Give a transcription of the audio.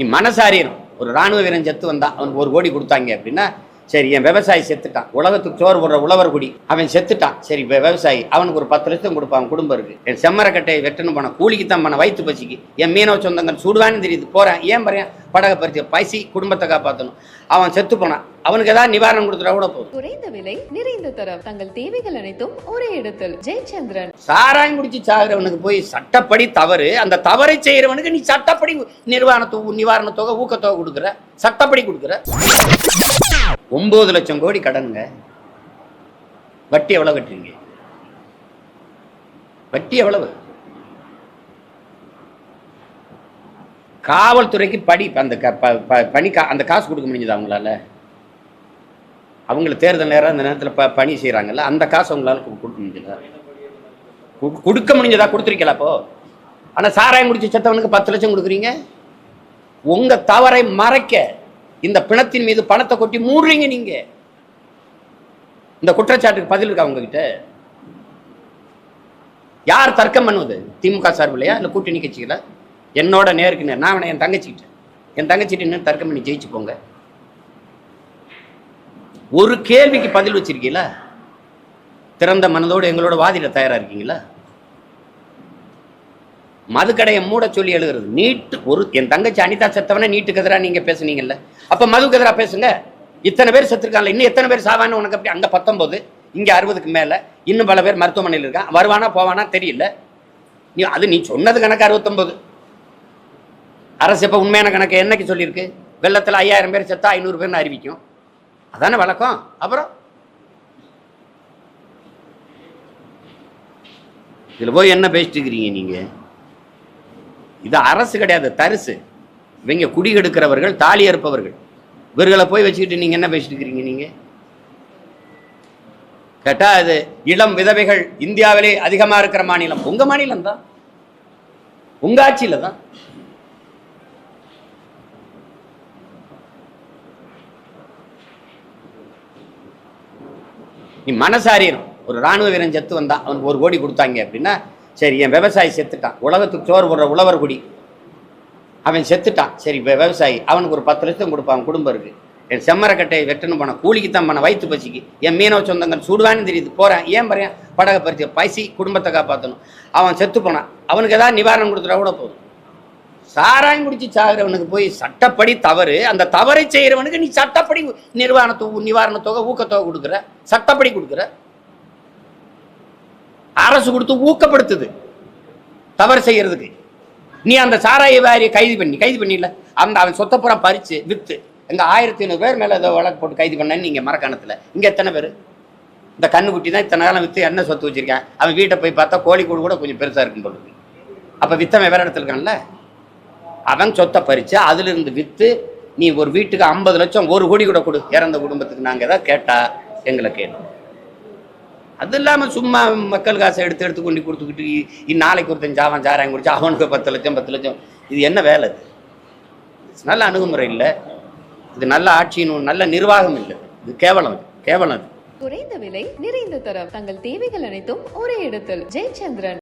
நீ மனசாரியணும் ஒரு ராணுவ வீரன் செத்து வந்தான் அவனுக்கு ஒரு கோடி கொடுத்தாங்க அப்படின்னா சரி என் விவசாயி செத்துட்டான். உலகத்துக்கு சோறு போடுற உழவர் குடி. அவன் செத்துட்டான். சரி இப்போ விவசாயி அவனுக்கு ஒரு பத்து லட்சம் கொடுப்பான் குடும்பம் இருக்கு. என் செம்மரக்கட்டையை வெட்டணும் போன கூலிக்கு தான் பண்ண வயிற்று பசிக்கு. என் மீனவ சொந்தங்கள் சுடுவான்னு தெரியுது. போறேன். ஏன் பறையன் படகை பறிச்சு பசி குடும்பத்தை காப்பாற்றணும் அவன் செத்து போனான். அவனுக்கு ஏதாவது நிவாரணம் கொடுத்துட்டா கூட போதும். குறைந்த விலை நிறைந்த தரம். தங்கள் தேவைகள் அனைத்தும் ஒரே இடத்தில். ஜெயச்சந்திரன். சாராயம் குடிச்சு சாகுறவனுக்கு போய் சட்டப்படி தவறு அந்த தவறை செய்யறவனுக்கு நீ சட்டப்படி நிர்வாண தொகை நிவாரண தொகை ஊக்கத்தொகை கொடுக்குற? சட்டப்படி கொடுக்குற? ஒன்பது லட்சம் கோடி கடனுங்க. வட்டி எவ்வளவு கட்டுறீங்க? வட்டி எவ்வளவு? காவல்துறைக்கு படி அந்த பணி அந்த காசு கொடுக்க முடிஞ்சதா அவங்களால அவங்கள தேர்தல் நேரம் அந்த நேரத்தில் ப பணி செய்கிறாங்கல்ல அந்த காசு அவங்களால கொடுக்க முடிஞ்சதா? கொடுக்க முடிஞ்சதா கொடுத்துருக்கல அப்போ? ஆனால் சாராயம் குடிச்சு செத்தவனுக்கு பத்து லட்சம் கொடுக்குறீங்க? உங்கள் தவறை மறைக்க இந்த பிணத்தின் மீது பணத்தை கொட்டி மூடுறீங்க நீங்கள் இந்த குற்றச்சாட்டுக்கு பதில் இருக்கா உங்ககிட்ட? யார் தர்க்கம் பண்ணுவது? திமுக சார்பில்லையா? இல்லை கூட்டணி கட்சிகளா? என்னோட நேருக்கு நேர் நான் வேணா என் தங்கச்சிக்கிட்ட என் தங்கச்சிட்டு இன்னும் தர்க்கம் பண்ணி ஜெயிச்சு போங்க. ஒரு கேள்விக்கு பதில் வச்சிருக்கீங்களா? திறந்த மனதோடு எங்களோட வாதிட தயாராக இருக்கீங்களா? மதுக்கடையை மூட சொல்லி எழுதுறது நீட்டு ஒரு என் தங்கச்சி அனிதா செத்தவனே நீட்டுக்கு எதிராக நீங்கள் பேசுனீங்கல்ல. அப்போ மதுக்கு எதிராக பேசுங்க. இத்தனை பேர் செத்துருக்காங்கல்ல இன்னும் எத்தனை பேர் சாவான்னு உனக்கு அப்படி அங்கே பத்தொம்போது இங்கே அறுபதுக்கு மேலே இன்னும் பல பேர் மருத்துவமனையில் இருக்கான் வருவானா போவானா தெரியல. நீ அது நீ சொன்னது கணக்கு அறுபத்தொம்போது அரசு இப்போ உண்மையான கணக்கு என்னைக்கு சொல்லியிருக்கு? வெள்ளத்தில் ஐயாயிரம் பேர் செத்தா ஐநூறு பேர்னு அறிவிக்கும். அதானே வழக்கம்? அப்புறம்? இதுல போய் என்ன பேசிட்டு இருக்கிறீங்க நீங்க? இது அரசு கிடையாது தரிசு. இவங்க குடி கெடுக்கிறவர்கள் தாலி அறுப்பவர்கள். இவர்களை போய் வச்சுக்கிட்டு நீங்க என்ன பேசிட்டு இருக்கிறீங்க நீங்க? கேட்டா அது இளம் விதவைகள் இந்தியாவிலே அதிகமா இருக்கிற மாநிலம். உங்கள் மாநிலம் தான் உங்கள் ஆட்சியில் தான் நீ மனசாரியணும் ஒரு ராணுவ வீரன் செத்து வந்தான் அவனுக்கு ஒரு கோடி கொடுத்தாங்க அப்படின்னா சரி என் விவசாயி செத்துட்டான். உலகத்துக்கு சோறு போடுற உழவர் குடி. அவன் செத்துட்டான். சரி இப்போ விவசாயி அவனுக்கு ஒரு பத்து லட்சம் கொடுப்பான் குடும்பம் இருக்கு. என் செம்மரக்கட்டையை வெட்டணும் போன கூலிக்கு தான் பண்ண வயிற்று பசிக்கு. என் மீனவ சொந்தங்கள் சுடுவான்னு தெரியுது. போகிறேன் ஏன் பறையன் படகை பறிச்சு பசி குடும்பத்தை காப்பாற்றணும் அவன் செத்து போனான். அவனுக்கு ஏதாவது நிவாரணம் கொடுத்துட்டா கூட போதும். சாராயம் குடிச்சு சாகிறவனுக்கு போய் சட்டப்படி தவறு அந்த தவறை செய்கிறவனுக்கு நீ சட்டப்படி நிர்வாண தொகை நிவாரண தொகை ஊக்கத்தொகை கொடுக்குற. சட்டப்படி கொடுக்குற. அரசு கொடுத்து ஊக்கப்படுத்துது. தவறு செய்யறதுக்கு. நீ அந்த சாராய வாரியை கைது பண்ணி கைது பண்ணிடல அந்த அவன் சொத்தப்புறம் பறித்து விற்று எங்க ஆயிரத்தி ஐநூறு பேர் மேலே ஏதோ வழக்கு போட்டு கைது பண்ணேன்னு நீங்கள் மரக்கணத்தில். இங்கே எத்தனை பேர்? இந்த கண்ணுக்குட்டி தான் இத்தனை காலம் விற்று என்ன சொத்து வச்சிருக்கேன். அவன் வீட்டை போய் பார்த்தா கோழிக்கூடு கூட கொஞ்சம் பெருசாக இருக்கும் போல அப்போ அப்ப வித்தவன் வேற இடத்துல இருக்கான்ல? அவன் சொத்தை பறிச்சு அதிலிருந்து விற்று நீ ஒரு வீட்டுக்கு ஐம்பது லட்சம் ஒரு கோடி கூட கொடு இறந்த குடும்பத்துக்கு நாங்கள் ஏதாவது கேட்டா எங்களை கேளு. அது இல்லாமல் சும்மா மக்கள் காசை எடுத்து எடுத்து கொண்டு கொடுத்துக்கிட்டு இந்நாளைக்கு நாளைக்கு ஒருத்தன் ஜாவன் சாராயம் குடிச்சு அவனுக்கு பத்து லட்சம் பத்து லட்சம். இது என்ன வேலை இது? நல்ல அணுகுமுறை இல்லை. இது நல்ல ஆட்சியின் நல்ல நிர்வாகம் இல்லை. இது கேவலம் கேவலம் குறைந்த விலை நிறைந்த தரம். தங்கள் தேவைகள் அனைத்தும் ஒரே இடத்தில். ஜெயச்சந்திரன்.